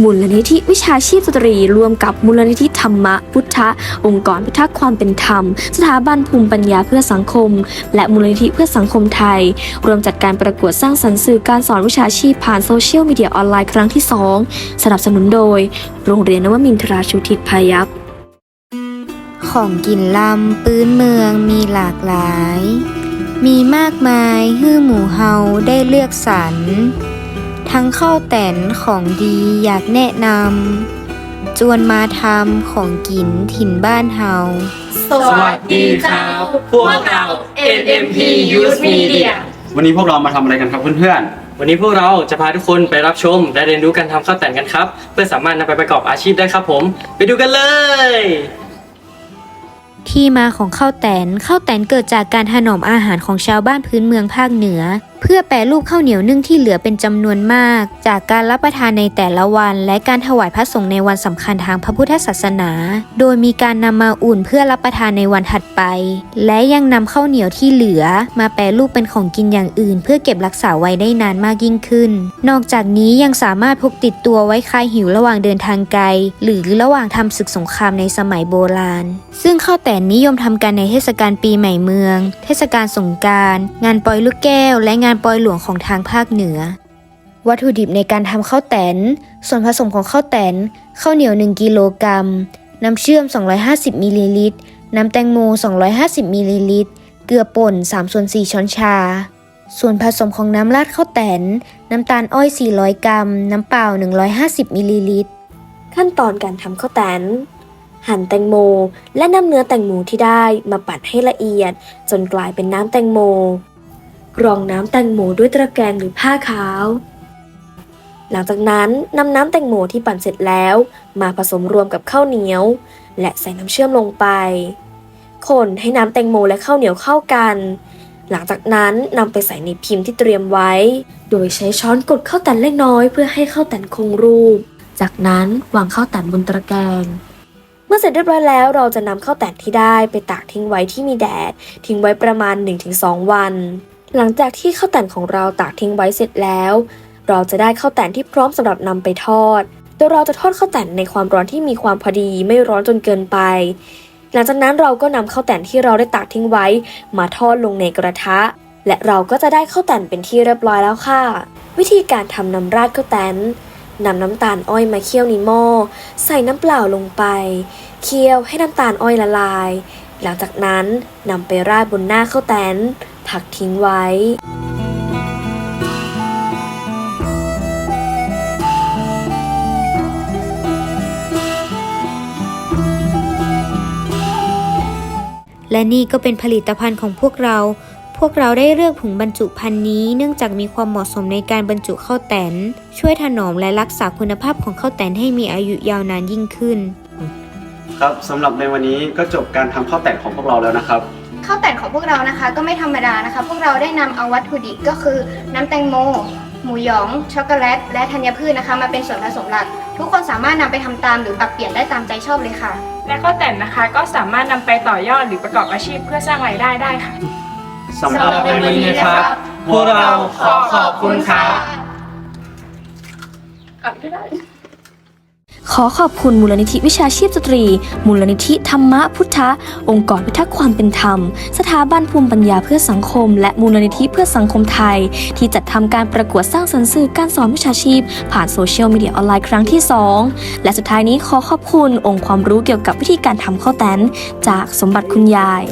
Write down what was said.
มูลนิธิวิชาชีพสตรีร่วมกับมูลนิธิธรรมะพุทธะองค์กรพิทักษ์ความเป็นธรรม สถาบันภูมิปัญญาเพื่อสังคม และมูลนิธิเพื่อสังคมไทยรวมจัดการประกวดสร้างสรรค์สื่อการสอนวิชาชีพผ่านโซเชียลมีเดียออนไลน์ครั้งที่ 2 สนับสนุนโดย โรงเรียนนวมินทราชุทิศพายัพของกินลำปื้นเมืองมีหลากหลาย มีมากมายฮื้อหมู่เฮาได้เลือกสรร ทั้งข้าวแต่นของดีอยากแนะนำ จวนมาทำของกินถิ่นบ้านเฮา สวัสดีครับ พวกเรา NMP Youth Media วันนี้พวกเรามาทำอะไรกันครับเพื่อนวันนี้พวกเราจะพาทุกคนไปรับชม และเรียนรู้การทำข้าวแต่นกันครับ เพื่อสามารถนำไปประกอบอาชีพได้ครับผม ไปดูกันเลย ที่มาของข้าวแตนข้าวแตนเกิดจากการถนอมอาหารของชาวบ้านพื้นเมืองภาคเหนือ เพื่อแปรรูปข้าวเหนียวนึ่งที่เหลือเป็นจำนวนมาก จากการรับประทานในแต่ละวัน และการถวายพระสงฆ์ในวันสำคัญทางพระพุทธศาสนา โดยมีการนำมาอุ่นเพื่อรับประทานในวันถัดไป และยังนำข้าวเหนียวที่เหลือ มาแปรรูปเป็นของกินอย่างอื่น เพื่อเก็บรักษาไว้ได้นานมากยิ่งขึ้น นอกจากนี้ยังสามารถพกติดตัวไว้คลายหิวระหว่างเดินทางไกล หรือระหว่างทำศึกสงครามในสมัยโบราณ ซึ่งข้าวแตนนิยมทำกันในเทศกาลปีใหม่เมือง เทศกาลสงกรารงานปล่อยลูกแก้ว และงานปล่อยหลวงของทางภาคเหนือ วัตถุดิบในการทำข้าวแตน ส่วนผสมของข้าวแตน ข้าวเหนียว 1 กิโลกรัม น้ำเชื่อม 250มิลลิลิตร น้ำแตงโม 250มิลลิลิตร เกลือป่น3ส่วน4ช้อนชา ส่วนผสมของน้ำราดข้าวแตน น้ำตาลอ้อย 400 กรัม น้ำเปล่า 150มิลลิลิตร ขั้นตอนการทำข้าวแตนหั่นแตงโม และนำเนื้อแตงโมที่ได้มาปั่นให้ละเอียด จนกลายเป็นน้ำแตงโม กรองน้ำแตงโมด้วยตะแกรงหรือผ้าขาว หลังจากนั้นนำน้ำแตงโมที่ปั่นเสร็จแล้ว มาผสมรวมกับข้าวเหนียว และใส่น้ำเชื่อมลงไป คนให้น้ำแตงโมและข้าวเหนียวเข้ากัน หลังจากนั้นนำไปใส่ในพิมพ์ที่เตรียมไว้ โดยใช้ช้อนกดข้าวแตนเล็กน้อยเพื่อให้ข้าวแตนคงรูป จากนั้นวางข้าวแตนบนตะแกรงเมื่อเสร็จเรียบร้อยแล้วเราจะนำข้าวแตนที่ได้ไปตากทิ้งไว้ที่มีแดด ทิ้งไว้ประมาณ 1-2 วัน หลังจากที่ข้าวแตนของเราตากทิ้งไว้เสร็จแล้ว เราจะได้ข้าวแตนที่พร้อมสำหรับนำไปทอด โดยเราจะทอดข้าวแตนในความร้อนที่มีความพอดีไม่ร้อนจนเกินไป หลังจากนั้นเราก็นำข้าวแตนที่เราได้ตากทิ้งไว้ มาทอดลงในกระทะ และเราก็จะได้ข้าวแตนเป็นที่เรียบร้อยแล้วค่ะ วิธีการทำน้ำราดข้าวแตนนำน้ำตาลอ้อยมาเคี่ยวในหม้อใส่น้ำเปล่าลงไป เคี่ยวให้น้ำตาลอ้อยละลาย หลังจากนั้นนำไปราดบนหน้าข้าวแตน ผักทิ้งไว้และนี่ก็เป็นผลิตภัณฑ์ของพวกเรา พวกเราได้เลือกถุงบรรจุภัณฑ์นี้เนื่องจากมีความเหมาะสมในการบรรจุข้าวแตน ช่วยถนอมและรักษาคุณภาพของข้าวแตนให้มีอายุยาวนานยิ่งขึ้น ครับสำหรับในวันนี้ก็จบการทำข้าวแตนของพวกเราแล้วนะครับ ข้าวแต่นของพวกเรานะคะ ก็ไม่ธรรมดานะคะ พวกเราได้นำเอาวัตถุดิบก็คือน้ำแตงโม หมูหยอง ช็อกโกแลต และธัญพืชนะคะ มาเป็นส่วนผสมหลัก ทุกคนสามารถนำไปทำตามหรือปรับเปลี่ยนได้ตามใจชอบเลยค่ะ และข้าวแต่นนะคะก็สามารถนำไปต่อยอดหรือประกอบอาชีพเพื่อสร้างรายได้ได้ค่ะ สำหรับในวันนี้นะครับ พวกเราขอขอบคุณครับ ขอขอบคุณมูลนิธิวิชาชีพสตรี มูลนิธิธรรมะพุทธะ องค์กรพิทักษ์ความเป็นธรรม สถาบันภูมิปัญญาเพื่อสังคม และมูลนิธิเพื่อสังคมไทย ที่จัดทำการประกวดสร้างสรรค์สื่อการสอนวิชาชีพ ผ่านโซเชียลมีเดียออนไลน์ครั้งที่ 2 และสุดท้ายนี้ขอขอบคุณองค์ความรู้เกี่ยวกับวิธีการทำข้าวแตนจากสมบัติคุณยาย